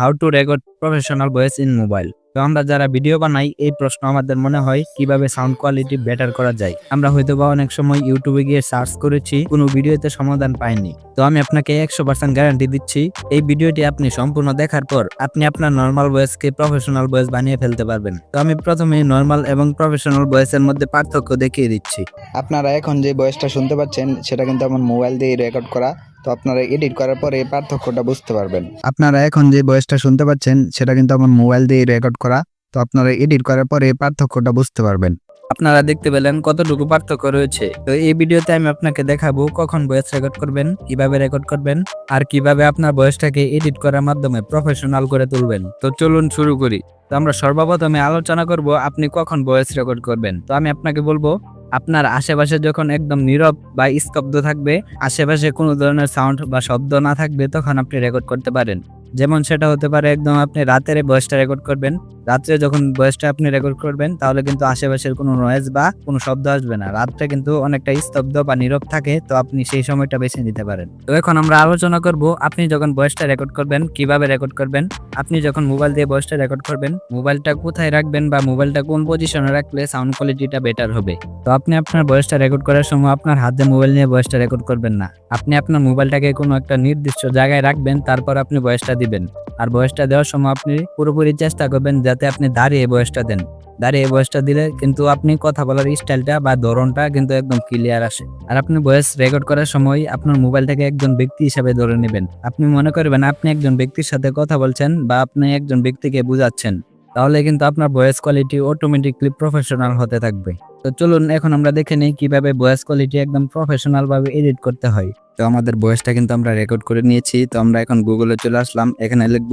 How to record professional voice in mobile তো আমরা যারা ভিডিও বানাই, এই প্রশ্ন আমাদের মনে হয়, কীভাবে সাউন্ড কোয়ালিটি বেটার করা যায়? আমরা হয়তো বা অনেক সময় ইউটিউবে গিয়ে সার্চ করেছি, কোনো ভিডিওতে সমাধান পাইনি। তো আমি আপনাকে একশো পার্সেন্ট গ্যারান্টি দিচ্ছি, এই ভিডিওটি আপনি সম্পূর্ণ দেখার পর, আপনি আপনার নর্মাল ভয়েসকে প্রফেশনাল ভয়েস বানিয়ে ফেলতে পারবেন। তো আমি প্রথমে নর্মাল এবং প্রফেশনাল ভয়েসের মধ্যে পার্থক্য দেখিয়ে দিচ্ছি। আপনারা এখন যে ভয়েসটা শুনতে পাচ্ছেন, সেটা কিন্তু আমার মোবাইল দিয়ে রেকর্ড করা। তো আপনারা এডিট করার পরে এই পার্থক্যটা বুঝতে পারবেন। আপনারা এখন যে ভয়েসটা শুনতে পাচ্ছেন সেটা কিন্তু আমার মোবাইল দিয়ে রেকর্ড করা। তো আপনারা এডিট করার পরে এই পার্থক্যটা বুঝতে পারবেন। আপনারা দেখতে পেলেন কতটুকু পার্থক্য রয়েছে। তো এই ভিডিওতে আমি আপনাকে দেখাবো কখন ভয়েস রেকর্ড করবেন কীভাবে রেকর্ড করবেন আর কীভাবে আপনার ভয়েসটাকে এডিট করার মাধ্যমে প্রফেশনাল করে তুলবেন। তো চলুন শুরু করি। তো আমরা সর্বপ্রথমে আলোচনা করব আপনি কখন ভয়েস রেকর্ড করবেন। তো আমি আপনাকে বলব আপনার আশেপাশে যখন একদম নীরব বা স্তব্ধ থাকবে, আশেপাশে কোনো ধরনের সাউন্ড বা শব্দ না থাকবে, তখন আপনি রেকর্ড করতে পারেন। যেমন সেটা হতে পারে একদম আপনি রাতের ভয়েসটা রেকর্ড করবেন। রাত্রে যখন ভয়েসটা আপনি রেকর্ড করবেন, তাহলে কিন্তু আশেপাশের কোনো নয়েজ বা কোনো শব্দ আসবে না। রাত্রে কিন্তু অনেকটা স্তব্ধ বা নীরব থাকে, তো আপনি সেই সময়টা বেছে নিতে পারেন। তো এখন আমরা আলোচনা করব, আপনি যখন ভয়েসটা রেকর্ড করবেন, কীভাবে রেকর্ড করবেন? আপনি যখন মোবাইল দিয়ে ভয়েসটা রেকর্ড করবেন মোবাইলটা কোথায় রাখবেন বা মোবাইলটা কোন পজিশনে রাখলে সাউন্ড কোয়ালিটিটা বেটার হবে? তো আপনি আপনার ভয়েসটা রেকর্ড করার সময় আপনার হাতে মোবাইল নিয়ে ভয়েসটা রেকর্ড করবেন না। আপনি আপনার মোবাইলটাকে কোনো একটা নির্দিষ্ট জায়গায় রাখবেন, তারপর আপনি ভয়েসটা দিবেন। আর বয়সটা দেওয়ার সময় আপনি পুরোপুরি চেষ্টা করবেন যাতে আপনি দাঁড়িয়ে বয়সটা দেন। দাঁড়িয়ে বয়সটা দিলে কিন্তু আপনি কথা বলার স্টাইলটা বা ধরনটা কিন্তু একদম ক্লিয়ার আসে। আর আপনি ভয়েস রেকর্ড করার সময় আপনার মোবাইলটাকে একজন ব্যক্তি হিসাবে ধরে নেবেন। আপনি মনে করবেন আপনি একজন ব্যক্তির সাথে কথা বলছেন বা আপনি একজন ব্যক্তিকে বুঝাচ্ছেন। তাহলে কিন্তু আপনার ভয়েস কোয়ালিটি অটোমেটিকলি প্রফেশনাল হতে থাকবে। তো চলুন এখন আমরা দেখে নিই কীভাবে ভয়েস কোয়ালিটি একদম প্রফেশনাল ভাবে এডিট করতে হয়। তো আমাদের ভয়েসটা কিন্তু আমরা রেকর্ড করে নিয়েছি। তো আমরা এখন গুগলে চলে আসলাম। এখানে লিখব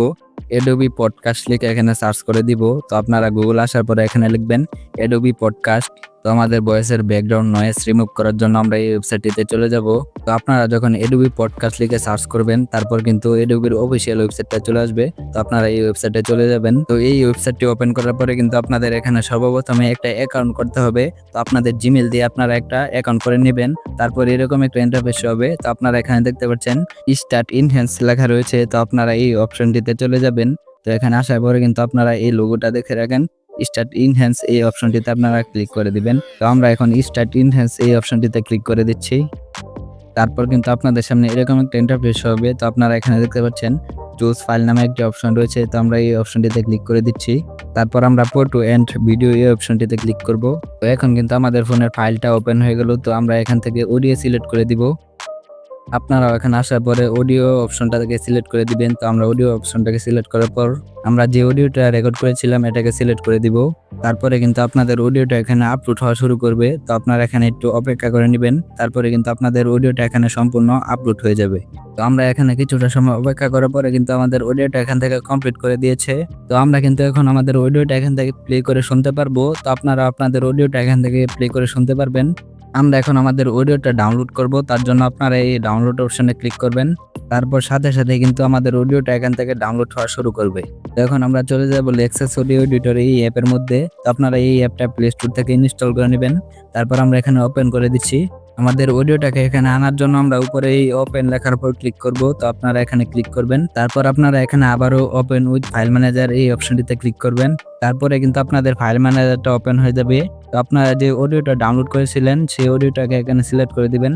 এডোবি পডকাস্ট লিখে এখানে সার্চ করে দিব। তো আপনারা গুগল আসার পরে এখানে লিখবেন এডোবি পডকাস্ট তো আমাদের ভয়েসের ব্যাকগ্রাউন্ড নয়েস রিমুভ করার জন্য আমরা এই ওয়েবসাইটটিতে চলে যাব। তো আপনারা যখন এডোবি পডকাস্ট লিখে সার্চ করবেন, তারপর কিন্তু এডোবির অফিসিয়াল ওয়েবসাইটটা চলে আসবে। তো আপনারা এই ওয়েবসাইটে চলে যাবেন। তো এই ওয়েবসাইটটি ওপেন করার পরে কিন্তু আপনাদের এখানে সর্বপ্রথমে একটা অ্যাকাউন্ট করতে হবে। তো আপনাদের জিমেল দিয়ে আপনারা একটা অ্যাকাউন্ট করে নেবেন। তারপর এরকম একটা ইন্টারফেস হবে। তো আপনারা এখানে দেখতে পাচ্ছেন স্টার্ট ইনহ্যান্স লেখা রয়েছে। তো আপনারা এই অপশনটিতে চলে যাবেন। তো এখানে আসার পরে কিন্তু আপনারা এই লোগোটা দেখে রাখেন। স্টার্ট ইনহ্যান্স এই অপশনটিতে আপনারা ক্লিক করে দিবেন। তো আমরা এখন স্টার্ট ইনহ্যান্স এই অপশনটিতে ক্লিক করে দিচ্ছি। তারপর কিন্তু আপনাদের সামনে এরকম একটা ইন্টারফেস হবে। তো আপনারা এখানে দেখতে পাচ্ছেন চুজ ফাইল নামে একটি অপশন রয়েছে। তো আমরা এই অপশনটিতে ক্লিক করে দিচ্ছি। তারপর আমরা ফটো এন্ড ভিডিও এই অপশনটিতে ক্লিক করব। তো এখন কিন্তু আমাদের ফোনের ফাইলটা ওপেন হয়ে গেল। তো আমরা এখান থেকে অডিও সিলেক্ট করে দিব। আপনারাও এখানে আসার পরে অডিও অপশনটা থেকে সিলেক্ট করে দিবেন। তো আমরা অডিও অপশনটাকে সিলেক্ট করার পর আমরা যে অডিওটা রেকর্ড করেছিলাম, এটাকে সিলেক্ট করে দিব। তারপরে কিন্তু আপনাদের অডিওটা এখানে আপলোড হওয়া শুরু করবে। তো আপনারা এখানে একটু অপেক্ষা করে নেবেন। তারপরে কিন্তু আপনাদের অডিওটা এখানে সম্পূর্ণ আপলোড হয়ে যাবে। তো আমরা এখানে কিছুটা সময় অপেক্ষা করার পরে কিন্তু আমাদের অডিওটা এখান থেকে কমপ্লিট করে দিয়েছে। তো আমরা কিন্তু এখন আমাদের অডিওটা এখান থেকে প্লে করে শুনতে পারব। তো আপনারা আপনাদের অডিওটা এখান থেকে প্লে করে শুনতে পারবেন। আমরা এখন আমাদের অডিওটা ডাউনলোড করব, তার জন্য আপনারা এই ডাউনলোড অপশনে ক্লিক করবেন। তারপর সাথে সাথে কিন্তু আমাদের অডিওটা এখান থেকে ডাউনলোড হওয়া শুরু করবে। তো এখন আমরা চলে যাব লেক্সাস অডিও এডিটর এই অ্যাপের মধ্যে। তো আপনারা এই অ্যাপটা প্লে স্টোর থেকে ইনস্টল করে নেবেন। তারপর আমরা এখানে ওপেন করে দিচ্ছি। আমাদের অডিওটাকে এখানে আনার জন্য আমরা উপরে এই ওপেন লেখার উপর ক্লিক করব। তো আপনারা এখানে ক্লিক করবেন। তারপর আপনারা এখানে আবারও ওপেন উইথ ফাইল ম্যানেজার এই অপশনটিতে ক্লিক করবেন। তারপরে কিন্তু আপনাদের ফাইল ম্যানেজারটা ওপেন হয়ে যাবে। তো আপনারা যে অডিওটা ডাউনলোড করেছিলেন, সেই অডিওটাকে এখানে সিলেক্ট করে দিবেন।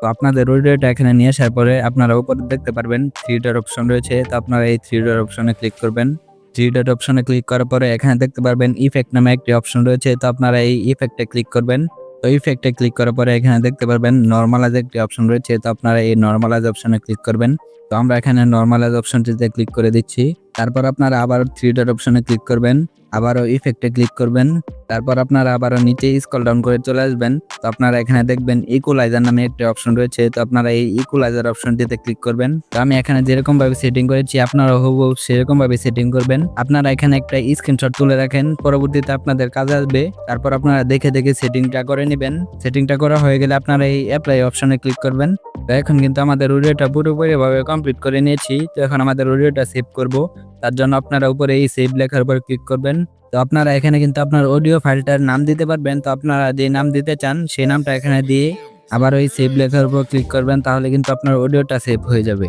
তো আপনাদের অডিওটা এখানে নিয়ে আসার পরে আপনারা উপরে দেখতে পারবেন থ্রি ডট অপশন রয়েছে। তো আপনারা এই থ্রি ডট অপশনে ক্লিক করবেন। থ্রি ডট অপশনে ক্লিক করার পরে এখানে দেখতে পারবেন ইফেক্ট নামে একটি অপশন রয়েছে। তো আপনারা এই ইফেক্টে ক্লিক করবেন। তো ইফেক্টে ক্লিক করার পরে এখানে দেখতে পারবেন নর্মালাইজ একটি অপশন রয়েছে। তো আপনারা এই নর্মালাইজ অপশনে ক্লিক করবেন। তো আমরা এখানে নর্মালাইজ অপশনটিতে ক্লিক করে দিচ্ছি। তারপর আপনারা আবার থ্রি ডট অপশনে ক্লিক করবেন, আবারও ইফেক্টে ক্লিক করবেন, তারপর আপনারা আবারও নিচে স্কল ডাউন করে চলে আসবেন। তো আপনারা এখানে দেখবেন ইকুলাইজার নামে একটি অপশন রয়েছে, তো আপনারা এই ইকুলাইজার অপশনটিতে ক্লিক করবেন। তো আমি এখানে যেরকম ভাবে সেটিং করেছি আপনারা হবু সেরকম ভাবে সেটিং করবেন। আপনারা এখানে একটা স্ক্রিনশট তুলে রাখেন, পরবর্তীতে আপনাদের কাজে আসবে। তারপর আপনারা দেখে দেখে সেটিংটা করে নেবেন। সেটিংটা করা হয়ে গেলে আপনারা এই অ্যাপ্লাই অপশনে ক্লিক করবেন। তো এখন কিন্তু আমাদের অডিওটা পুরোপুরি ভাবে কমপ্লিট করে নিয়েছি। তো এখন আমাদের অডিওটা সেভ করব। তার জন্য আপনারা উপরে এই সেভ লেখার উপর ক্লিক করবেন। তো আপনারা এখানে কিন্তু আপনার অডিও ফাইলটার নাম দিতে পারবেন। তো আপনারা যে নাম দিতে চান, সেই নামটা এখানে দিয়ে আবার ওই সেভ লেখার উপর ক্লিক করবেন, তাহলে কিন্তু আপনার অডিওটা সেভ হয়ে যাবে।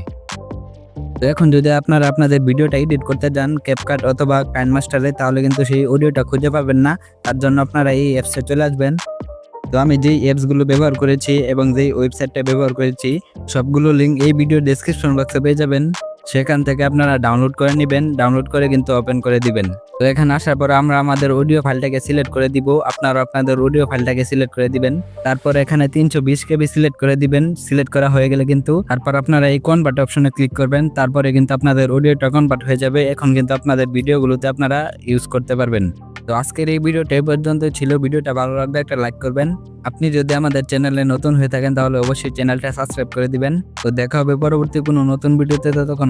তো এখন যদি আপনারা আপনাদের ভিডিওটা এডিট করতে যান ক্যাপকাট অথবা কাইন মাস্টারে তাহলে কিন্তু সেই অডিওটা খুঁজে পাবেন না। তার জন্য আপনারা এই অ্যাপসে চলে আসবেন। তো আমি যেই অ্যাপসগুলো ব্যবহার করেছি এবং যেই ওয়েবসাইটটা ব্যবহার করেছি, সবগুলো লিঙ্ক এই ভিডিও ডেসক্রিপশন বক্সে পেয়ে যাবেন। সেখান থেকে আপনারা ডাউনলোড করে নেবেন ডাউনলোড করে কিন্তু ওপেন করে দিবেন। তো এখানে আসার পর আমরা আমাদের অডিও ফাইলটাকে সিলেক্ট করে দিব। আপনারা আপনাদের অডিও ফাইলটাকে সিলেক্ট করে দিবেন। তারপর এখানে তিনশো বিশ কেবি সিলেক্ট করে দিবেন। সিলেক্ট করা হয়ে গেলে কিন্তু তারপর আপনারা এই কনভার্ট অপশনে ক্লিক করবেন। তারপরে কিন্তু আপনাদের অডিওটা কনভার্ট হয়ে যাবে। এখন কিন্তু আপনাদের ভিডিওগুলোতে আপনারা ইউজ করতে পারবেন। তো আজকের এই ভিডিওটা এই পর্যন্ত ছিল। ভিডিওটা ভালো লাগলে একটা লাইক করবেন। আপনি যদি আমাদের চ্যানেলে নতুন হয়ে থাকেন, তাহলে অবশ্যই চ্যানেলটা সাবস্ক্রাইব করে দিবেন। তো দেখা হবে পরবর্তী কোনো নতুন ভিডিওতে। ততক্ষণ